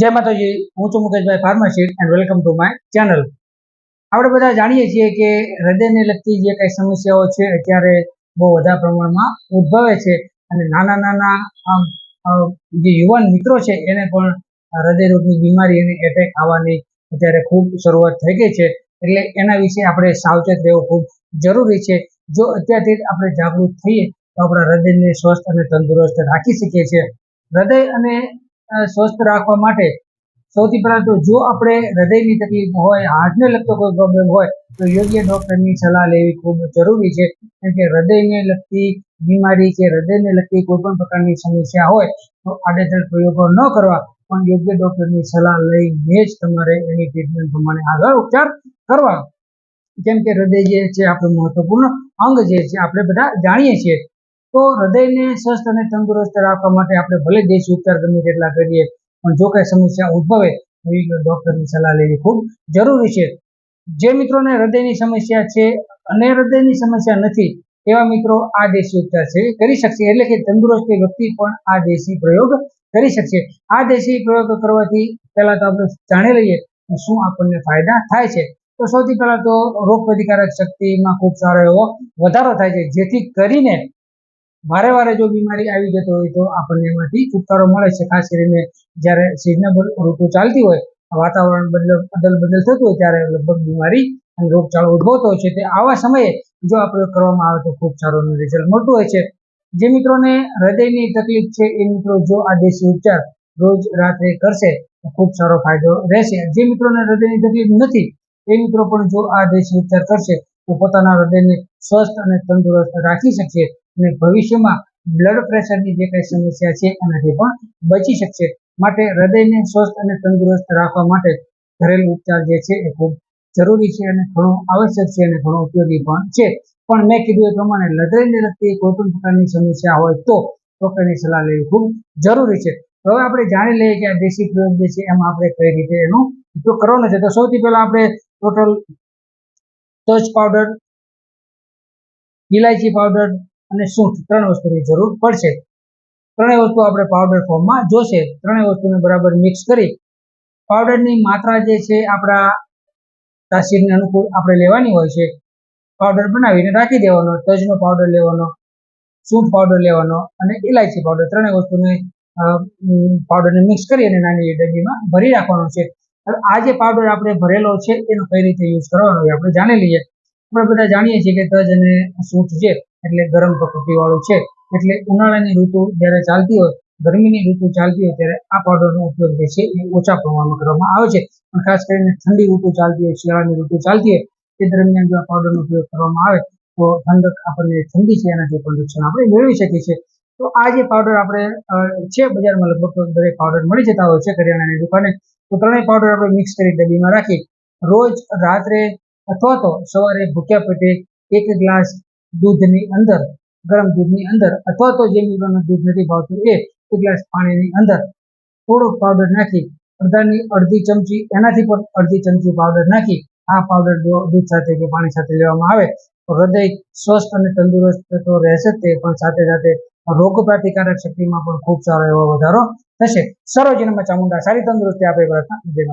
જય માતાજી, હું છું Mukeshbhai pharmacist and welcome to my channel આપણે બધા જાણીએ છીએ કે હૃદયને લગતી જે કંઈ સમસ્યાઓ છે, અત્યારે બહુ વધારે પ્રમાણમાં ઉદ્ભવે છે અને નાના નાના જે યુવાન મિત્રો છે, એને પણ હૃદયરોગની બીમારી અને એટેક આવવાની અત્યારે ખૂબ શરૂઆત થઈ ગઈ છે. એટલે એના વિશે આપણે સાવચેત રહેવું ખૂબ જરૂરી છે. જો અત્યારથી આપણે જાગૃત થઈએ, તો આપણા હૃદયને સ્વસ્થ અને તંદુરસ્ત રાખી શકીએ છીએ. હૃદય અને સ્વસ્થ રાખવા માટે સૌથી પહેલા તો જો આપણે હૃદયની તકલીફ હોય, હાર્ટને લગતો કોઈ પ્રોબ્લેમ હોય, તો યોગ્ય ડોક્ટરની સલાહ લેવી ખૂબ જરૂરી છે. કેમ કે હૃદયને લગતી બીમારી કે હૃદયને લગતી કોઈ પણ પ્રકારની સમસ્યા હોય, તો આડેધડ પ્રયોગો ન કરવા, પણ યોગ્ય ડોક્ટરની સલાહ લઈને જ તમારે એની ટ્રીટમેન્ટ પ્રમાણે આગળ ઉપચાર કરવા કેમ કે હૃદય જે છે, આપણું મહત્વપૂર્ણ અંગ જે છે, આપણે બધા જાણીએ છીએ. તો હૃદયને સ્વસ્થ અને તંદુરસ્ત રાખવા માટે આપણે ભલે દેશી ઉપચાર ગમે તેટલા કરીએ, પણ જો કંઈ સમસ્યા ઉદ્ભવે, તો એ ડૉક્ટરની સલાહ લેવી ખૂબ જરૂરી છે. જે મિત્રોને હૃદયની સમસ્યા છે અને હૃદયની સમસ્યા નથી, એવા મિત્રો આ દેશી ઉપચાર છે કરી શકશે. એટલે કે તંદુરસ્ત વ્યક્તિ પણ આ દેશી પ્રયોગ કરી શકશે. આ દેશી પ્રયોગ કરવાથી પહેલા તો આપણે જાણી લઈએ કે શું આપણને ફાયદા થાય છે. તો સૌથી પહેલા તો રોગ પ્રતિકારક શક્તિમાં ખૂબ સારો એવો વધારો થાય છે. જેથી કરીને વારે વારે જો બીમારી આવી જતો હોય તો આપણને એમાંથી છુટકારો મળે છે. ખાસ કરીને જ્યારે સિઝનેબલ ઋતુ ચાલતી હોય, વાતાવરણ બદલ બદલ બદલ થતું હોય ત્યારે લગભગ બીમારી અને રોગચાળો ઉદભવતો હોય છે. તે આવા સમયે જો આ પ્રયોગ કરવામાં આવે તો ખૂબ સારું રિઝલ્ટ મળતું હોય છે. જે મિત્રોને હૃદયની તકલીફ છે, એ મિત્રો જો આ દેશી ઉપચાર રોજ રાત્રે કરશે તો ખૂબ સારો ફાયદો રહેશે. જે મિત્રોને હૃદયની તકલીફ નથી, એ મિત્રો પણ જો આ દેશી ઉપચાર કરશે તો પોતાના હૃદયને સ્વસ્થ અને તંદુરસ્ત રાખી શકશે. અને ભવિષ્યમાં બ્લડ પ્રેશરની જે કંઈ સમસ્યા છે, એનાથી પણ બચી શકશે. માટે હૃદયને સ્વસ્થ અને તંદુરસ્ત રાખવા માટે ઘરેલું ઉપચાર જે છે, એ ખૂબ જરૂરી છે અને ઘણો આવશ્યક છે અને ઘણો ઉપયોગી પણ છે. પણ મેં કીધું એ પ્રમાણે હૃદયને લગતી કોઈ પણ પ્રકારની સમસ્યા હોય તો ડૉક્ટરની સલાહ લેવી ખૂબ જરૂરી છે. હવે આપણે જાણી લઈએ કે આ દેશી પ્રયોગ જે છે, એમાં આપણે કઈ રીતે એનો ઉપયોગ કરવાનો છે. તો સૌથી પહેલા આપણે ટોટલ તજ પાવડર ઇલાયચી પાવડર અને સૂંઠ ત્રણ વસ્તુની જરૂર પડશે. ત્રણેય વસ્તુ આપણે પાવડર ફોર્મમાં જોશે. ત્રણેય વસ્તુને બરાબર મિક્સ કરી પાવડરની માત્રા જે છે આપણા તાસીરને અનુકૂળ આપણે લેવાની હોય છે. પાવડર બનાવીને રાખી દેવાનો, તજનો પાવડર લેવાનો, સૂંઠ પાવડર લેવાનો અને ઇલાયચી પાવડર ત્રણેય વસ્તુને પાવડરને મિક્સ કરી અને નાની ડબ્બીમાં ભરી રાખવાનો છે. હવે આ જે પાવડર આપણે ભરેલો છે, એનો કઈ રીતે યુઝ કરવાનો એ આપણે જાણી લઈએ. આપણે બધા જાણીએ છીએ કે તજ અને સૂંઠ છે. એટલે ગરમ પ્રકૃતિવાળું છે. એટલે ઉનાળાની ઋતુ જ્યારે ચાલતી હોય, ગરમીની ઋતુ ચાલતી હોય ત્યારે આ પાવડરનો ઉપયોગ જે છે એ ઓછા પ્રમાણમાં કરવામાં આવે છે. પણ ખાસ કરીને ઠંડી ઋતુ ચાલતી હોય, શિયાળાની ઋતુ ચાલતી હોય તે દરમિયાન જો આ પાવડરનો ઉપયોગ કરવામાં આવે, તો ઠંડક આપણને ઠંડી છે, એનાથી પણ રક્ષણ આપણે મેળવી શકીએ છીએ. તો આ જે પાવડર આપણે છે બજારમાં લગભગ દરેક પાવડર મળી જતા હોય છે કરિયાણાની દુકાને. તો ત્રણેય પાવડર આપણે મિક્સ કરી ડબ્બીમાં રાખી, રોજ રાત્રે અથવા તો સવારે ભૂખ્યા પેટે એક ગ્લાસ દૂધની અંદર, ગરમ દૂધની અંદર, અથવા તો જે મિત્રોને દૂધ નથી ભાવતું એ એક ગ્લાસ પાણીની અંદર થોડો પાવડર નાખી, અડધાની અડધી ચમચી, એનાથી પણ અડધી ચમચી પાવડર નાખી, આ પાવડર જો દૂધ સાથે કે પાણી સાથે લેવામાં આવે, તો હૃદય સ્વસ્થ અને તંદુરસ્ત તો રહેશે તે, પણ સાથે સાથે રોગ પ્રતિકારક શક્તિમાં પણ ખૂબ સારો એવો વધારો થશે. સરોજનમાં ચામુંડા સારી તંદુરસ્તી આપે પ્રાર્થના, જય